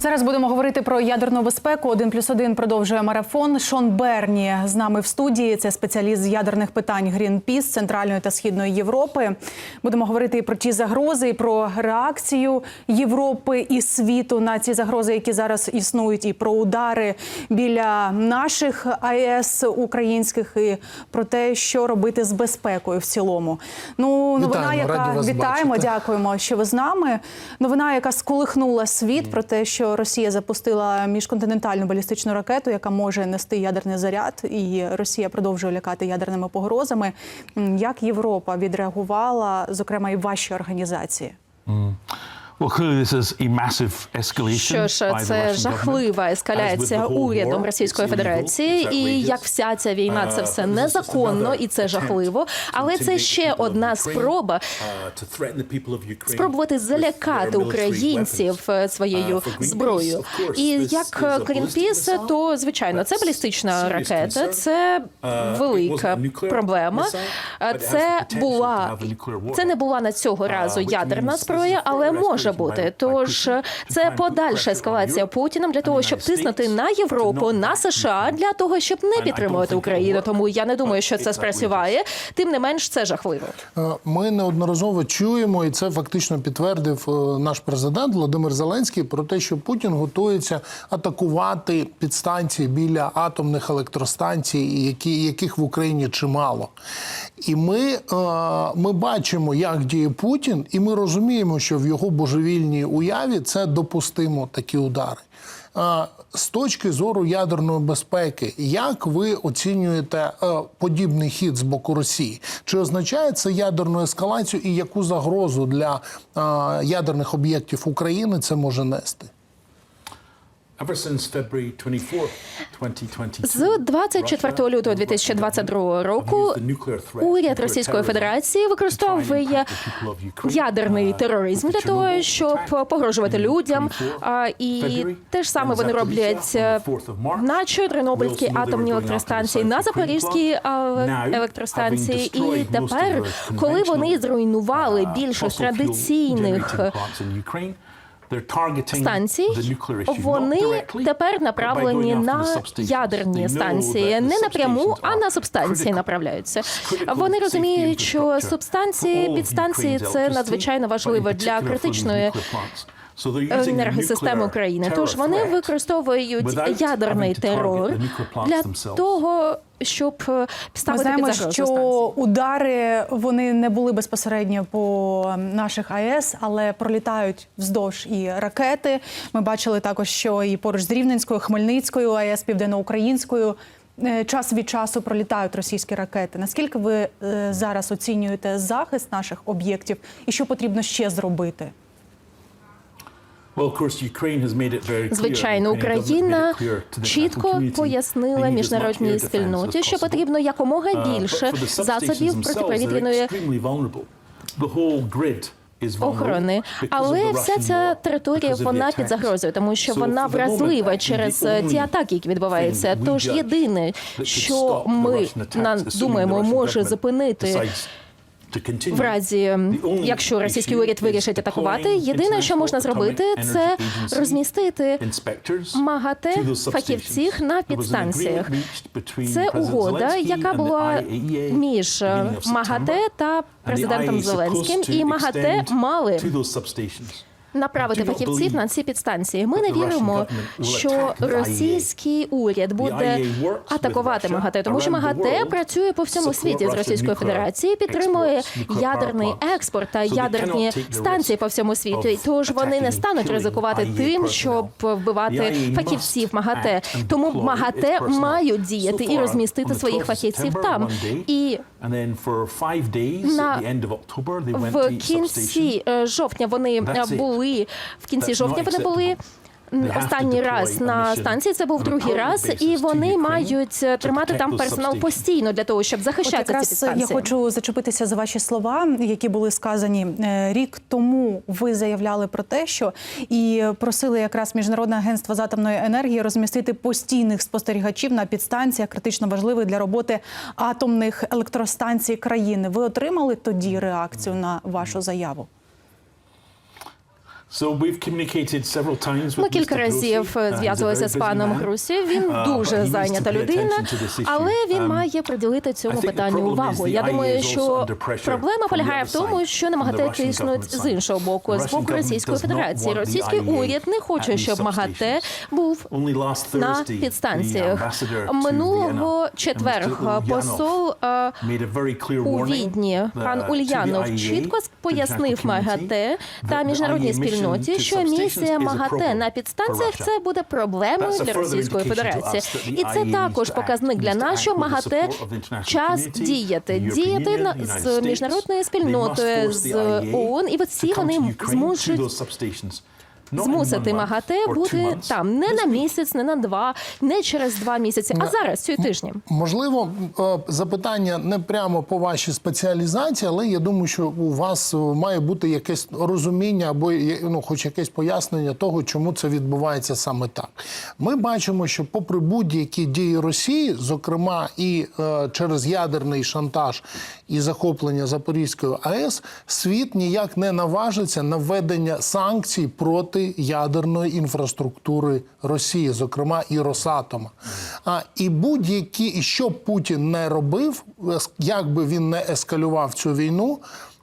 Зараз будемо говорити про ядерну безпеку. Один плюс один продовжує марафон. Шон Берні з нами в студії. Це спеціаліст з ядерних питань Greenpeace Центральної та Східної Європи. Будемо говорити і про ті загрози, і про реакцію Європи і світу на ці загрози, які зараз існують, і про удари біля наших АЕС українських, і про те, що робити з безпекою в цілому. Ну новина, Вітаємо, яка вітаємо, бачити. дякуємо, що ви з нами. Новина, яка сколихнула світ про те, що Росія запустила міжконтинентальну балістичну ракету, яка може нести ядерний заряд, і Росія продовжує лякати ядерними погрозами. Як Європа відреагувала, зокрема, і ваші організації? Well, Що ж, це жахлива ескаляція урядом Російської Федерації, і як вся ця війна, це все незаконно і це жахливо. Але це ще одна спроба спробувати залякати українців е, своєю зброєю. І як е, Грінпіс, то звичайно це балістична ракета, це велика проблема. Е, Це була це не була на цього разу ядерна зброя, але може бути. Тож е, це подальша ескалація Путіним для того, щоб тиснути на Європу, на США для того, щоб не підтримувати Україну. Тому я не думаю, що це спрацюває. Тим не менш, це жахливо. Е, Ми неодноразово чуємо, і це фактично підтвердив е, наш президент Володимир Зеленський про те, що Путін готується атакувати підстанції біля атомних електростанцій, які, яких в Україні чимало. І ми, ми бачимо, як діє Путін, і ми розуміємо, що в його божевільній уяві це допустимо такі удари. З точки зору ядерної безпеки, як ви оцінюєте е, подібний хід з боку Росії? Чи означає це ядерну ескалацію і яку загрозу для ядерних об'єктів України це може нести? Ever since February 24, 2022, З 24 лютого 2022 року уряд Російської Федерації використовує ядерний тероризм для того, щоб погрожувати людям. І те ж саме вони роблять е, на Чорнобильській атомній електростанції, на Запорізькій електростанції. І тепер, коли вони зруйнували більшість традиційних станцій, вони тепер направлені на ядерні станції, не напряму, а на субстанції направляються. Вони розуміють, що субстанції, підстанції це надзвичайно важливо для критичної енергосистеми України. Тож вони використовують ядерний терор для того, щоб е, Ми знаємо, під що удари вони не були безпосередньо по наших АЕС, але пролітають вздовж і ракети. Ми бачили також, що і поруч з Рівненською, Хмельницькою, АЕС Південноукраїнською. е, Час від часу пролітають російські ракети. Наскільки ви е, зараз оцінюєте захист наших об'єктів, і що потрібно ще зробити? Звичайно, Україна чітко пояснила міжнародній спільноті, що потрібно якомога більше засобів протиповітряної охорони. Але вся ця територія вона під загрозою, тому що вона вразлива через е, ті атаки, які відбуваються. Тож єдине, що ми думаємо, може зупинити. В разі, якщо російський уряд вирішить атакувати, єдине, що можна зробити, це розмістити МАГАТЕ фахівців на підстанціях. Це угода, яка була між е, МАГАТЕ та президентом Зеленським, і МАГАТЕ мали направити фахівців на ці підстанції. Ми не віримо, що російський уряд буде атакувати МАГАТЕ, тому що МАГАТЕ працює по всьому світі з Російською Федерацією, підтримує ядерний експорт та ядерні станції по всьому світу. Тож вони не стануть ризикувати тим, щоб вбивати фахівців МАГАТЕ. Тому МАГАТЕ мають діяти і розмістити своїх фахівців там. І в кінці е, жовтня вони е, були в кінці жовтня. Вони були останній раз на станції. Це був другий раз, і вони мають е, тримати там персонал постійно для того, щоб От захищати ці якраз підстанції. я хочу зачепитися за ваші слова, які були сказані Е, рік тому. Ви заявляли про те, що і просили якраз міжнародне агентство з атомної енергії розмістити постійних спостерігачів на підстанціях, критично важливих для роботи атомних електростанцій країни. Ви отримали тоді реакцію на вашу заяву? Ми кілька разів. Uh, зв'язувалися з паном. Грусі. Він Uh, дуже зайнята людина, але він Um, має приділити цьому питанню увагу. Я думаю, що проблема полягає в тому, що side, МАГАТЕ from the Russian тиснуть з іншого боку, з боку Російської Федерації. Російський уряд не хоче, щоб МАГАТЕ був на підстанціях. Минулого четверга посол е, у Відні uh, пан Ульянов чітко пояснив МАГАТЕ та міжнародній IA mission спільноті, що місія МАГАТЕ на підстанціях це буде проблемою для Російської Федерації, і це також показник для нас, що МАГАТЕ час діяти, діяти з міжнародною спільнотою з ООН, і всі вони Ukraine in змусити МАГАТЕ бути там не на місяць, не на два, не через два місяці, а зараз цього тижня. Можливо, е, запитання не прямо по вашій спеціалізації, але я думаю, що у вас е, має бути якесь розуміння або ну, хоч якесь пояснення того, чому це відбувається саме так. Ми бачимо, що попри будь-які дії Росії, зокрема і е, через ядерний шантаж і захоплення Запорізької АЕС, світ ніяк не наважиться на введення санкцій проти ядерної інфраструктури Росії, зокрема і Росатома. А і будь-які, і що б Путін не робив, як би він не ескалював цю війну.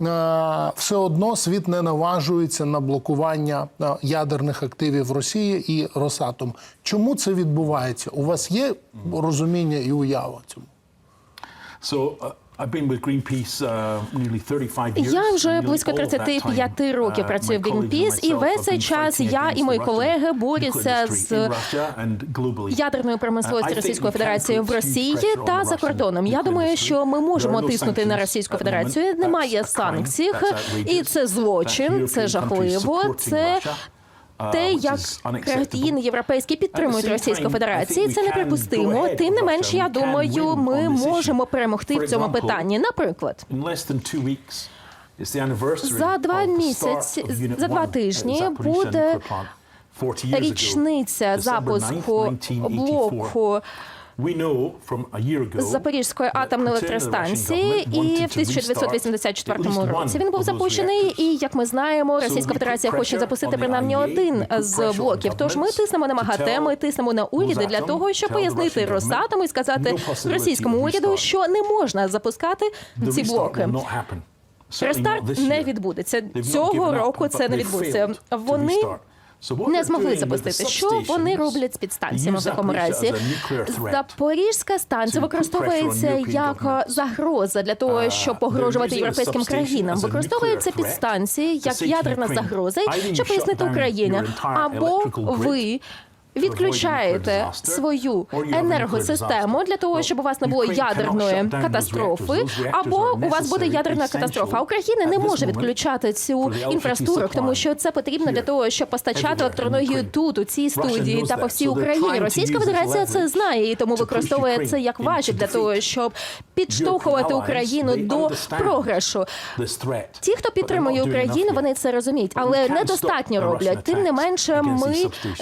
е, Все одно світ не наважується на блокування е, ядерних активів Росії і Росатом. Чому це відбувається? У вас є розуміння і уява цьому? So, uh, I've been with Greenpeace uh, nearly 35 years. Я вже близько all of that 35 time, років uh, працюю в Greenpeace, і весь цей час я і мої колеги борються з ядерною Uh, промисловістю Російської Федерації в Росії та за кордоном. Я думаю, що ми можемо тиснути на Російську Федерацію. Немає санкцій, і це злочин, це жахливо. Це uh, те, як країни європейські підтримують Російську Федерацію. Це неприпустимо. Тим не менш, я думаю, ми можемо перемогти в цьому питанні. Наприклад. За два місяці- за два 1 at тижні буде nuclear plant 40 years ago, Річниця December 9th, запуску 1984. блоку З Запорізької атомної електростанції, і в to restart 1984 at least році він був запущений. І як ми знаємо, Російська Федерація хоче запустити принаймні один з блоків. Тож ми тиснемо на МАГАТЕ, ми тиснемо на уряди для того, щоб пояснити Росатому і сказати російському уряду, що не можна запускати ці блоки. Рестарт не відбудеться цього року. Це не відбудеться. Вони не змогли запустити. Що вони роблять з підстанціями в такому разі? Запорізька станція використовується як загроза для того, щоб погрожувати європейським країнам. Використовуються Використовується підстанції як ядерна загроза, щоб пояснити Україні, або ви. Відключаєте свою енергосистему для того, щоб у вас не було ядерної катастрофи, або у вас буде ядерна катастрофа. Україна не може відключати цю інфраструктуру, тому що це потрібно для того, щоб постачати електроенергію тут, у цій студії та по всій Україні. Російська Федерація це знає і тому використовує це як важіль для того, щоб підштовхувати Україну до програшу. Ті, хто підтримує Україну, вони це розуміють, але недостатньо роблять. Тим не менше, ми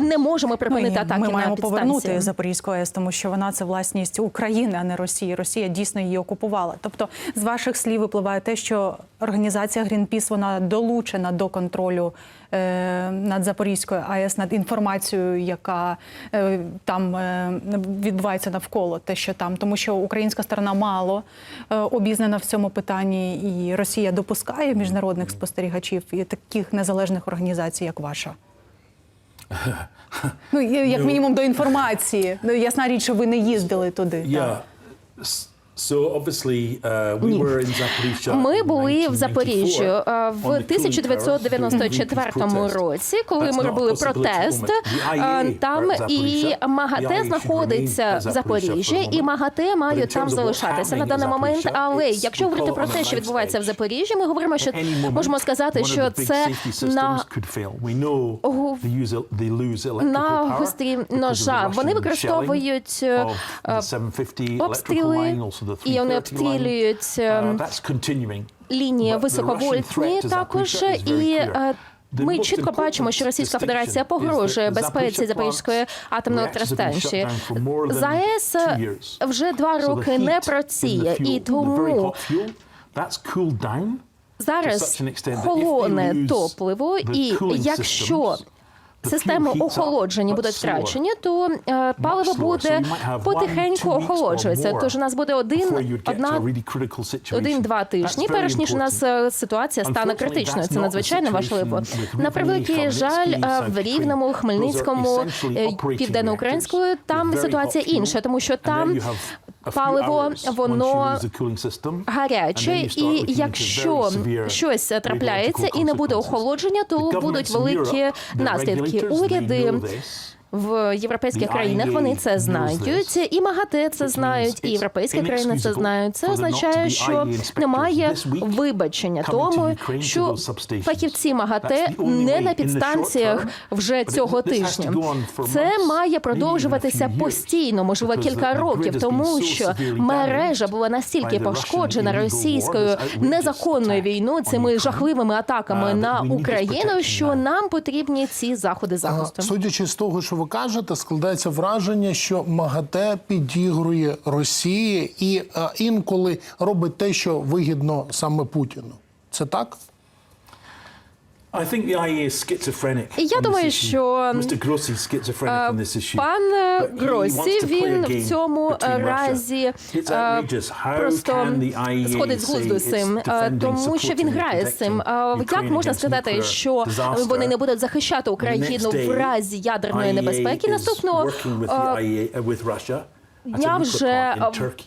не можемо Ну, припинити атаки ми на маємо повернути. Запорізьку АЕС, тому що вона це власність України, а не Росії. Росія дійсно її окупувала. Тобто, з ваших слів випливає те, що організація Greenpeace, вона долучена до контролю е, над Запорізькою АЕС, над інформацією, яка е, там е, відбувається навколо те, що там, тому що українська сторона мало е, обізнана в цьому питанні, і Росія допускає міжнародних спостерігачів і таких незалежних організацій, як ваша. Ну, як мінімум до інформації. Ну, Ясна річ, що ви не їздили туди. так. Yeah. S- So obviously, uh, we were in Zaporizhzhia Ми були в 1994 Запоріжжі е, в on the cooling tower during 1994 Greenpeace protest. році, коли ми робили протест. Е, Там і МАГАТЕ знаходиться в Запоріжжі, і. МАГАТЕ in там залишатися на даний момент. Але якщо говорити про те, що відбувається в. Запоріжжі, ми говоримо, що можемо сказати, що це на на гострі ножа. Вони використовують shelling е, of the 750 electrical обстріли, і вони 330 line. обстрілюють Uh, ем, лінії високовольтні також. І е, ми чітко бачимо, що Російська Федерація погрожує безпеці Запорізької атомної електростанції. ЗАЕС вже два роки не працює, і тому зараз холоне топливо, і якщо системи heats up охолодження будуть втрачені, то е, паливо буде потихеньку охолоджуватися. Тож у нас буде один, одна один-два тижні, перш ніж у нас е, ситуація стане критичною. Це надзвичайно важливо. На превеликий жаль, е, в Рівному, Хмельницькому, Південноукраїнською, там ситуація інша, тому що там паливо, воно гаряче, і якщо щось трапляється і не буде охолодження, то будуть великі наслідки. Уряди. В європейських країнах вони це знають, і МАГАТЕ це знають, і європейські країни це знають. Це означає, що немає вибачення тому, що фахівці МАГАТЕ не на підстанціях вже цього тижня. Це має продовжуватися постійно, можливо, кілька років, тому що мережа була настільки пошкоджена російською незаконною війною, цими жахливими атаками uh, на Україну, що нам потрібні ці заходи захисту. Судячи з того, що ви кажете, складається враження, що МАГАТЕ підігрує Росії і е, інколи робить те, що вигідно саме Путіну. Це так? І я думаю, що. Пан Гросі він в цьому разі е, просто сходить з глузду з цим, е, тому що він грає з цим. Е, Як можна сказати, що вони не будуть захищати Україну в разі ядерної небезпеки? Наступного е, uh, дня вже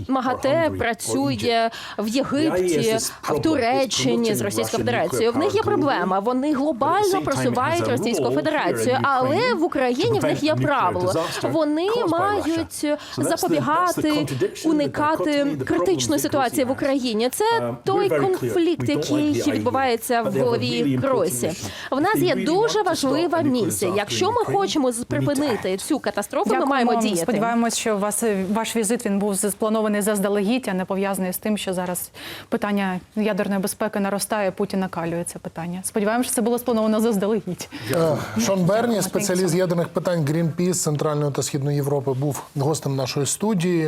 МАГАТЕ працює в Єгипті, в. Туреччині з Російською Федерацією. В них є проблема. Вони глобально просувають Російську Федерацію, але в Україні в to них є правило. Вони мають запобігати, уникати критичної ситуації в. Україні. Це Um, той конфлікт, який відбувається в голові mission. В нас є дуже важлива місія. Якщо ми хочемо припинити цю катастрофу, ми маємо діяти. Сподіваємось, що у вас е, ваш візит він був спланований заздалегідь, а не пов'язаний з тим, що зараз питання ядерної безпеки наростає. Путін накалює це питання. Сподіваємося, що це було сплановано заздалегідь. Шон Берні, спеціаліст ядерних питань Greenpeace Центральної та Східної Європи, був гостем нашої студії.